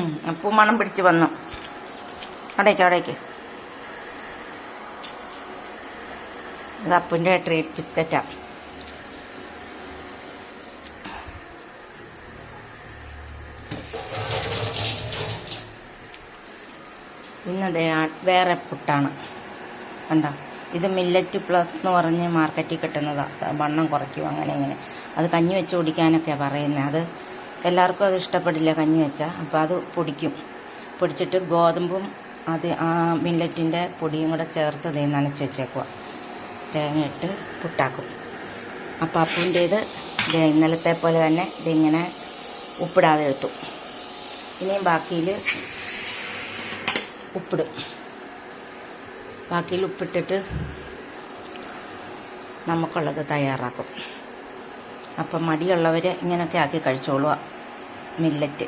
ഉം, അപ്പൂ മണം പിടിച്ച് വന്നു. അവിടേക്ക് അവിടേക്ക്. ഇത് അപ്പൂന്റെ ട്രീറ്റ് ബിസ്ക്കറ്റാ. ഇന്നതേ വേറെ പുട്ടാണ്. കണ്ടോ? ഇത് മില്ലറ്റ് പ്ലസ് എന്ന് പറഞ്ഞ് മാർക്കറ്റിൽ കിട്ടുന്നതാണ് വണ്ണം കുറയ്ക്കും അങ്ങനെ ഇങ്ങനെ. അത് കഞ്ഞി വെച്ച് കുടിക്കാനൊക്കെയാണ് പറയുന്നത് അത് എല്ലാവർക്കും അത് ഇഷ്ടപ്പെടില്ല കഞ്ഞി വെച്ചാൽ അപ്പോൾ അത് പൊടിക്കും. പൊടിച്ചിട്ട് ഗോതമ്പും അത് ആ മില്ലറ്റിന്റെ പൊടിയും കൂടെ ചേർത്ത് ദേ നനച്ച് വെച്ചേക്കുക തേങ്ങ ഇട്ട് പുട്ടാക്കും. അപ്പോൾ അപ്പൂന്റേത് ഇത് ഇന്നലത്തെ പോലെ തന്നെ ഇതിങ്ങനെ ഉപ്പിടാതെ എടുത്തു ഇനിയും ബാക്കിയിൽ ഉപ്പിടും. ബാക്കിയിൽ ഉപ്പിട്ടിട്ട് നമുക്കുള്ളത് തയ്യാറാക്കും. അപ്പം മടിയുള്ളവർ ഇങ്ങനെയൊക്കെ ആക്കി കഴിച്ചോളുക മില്ലറ്റ്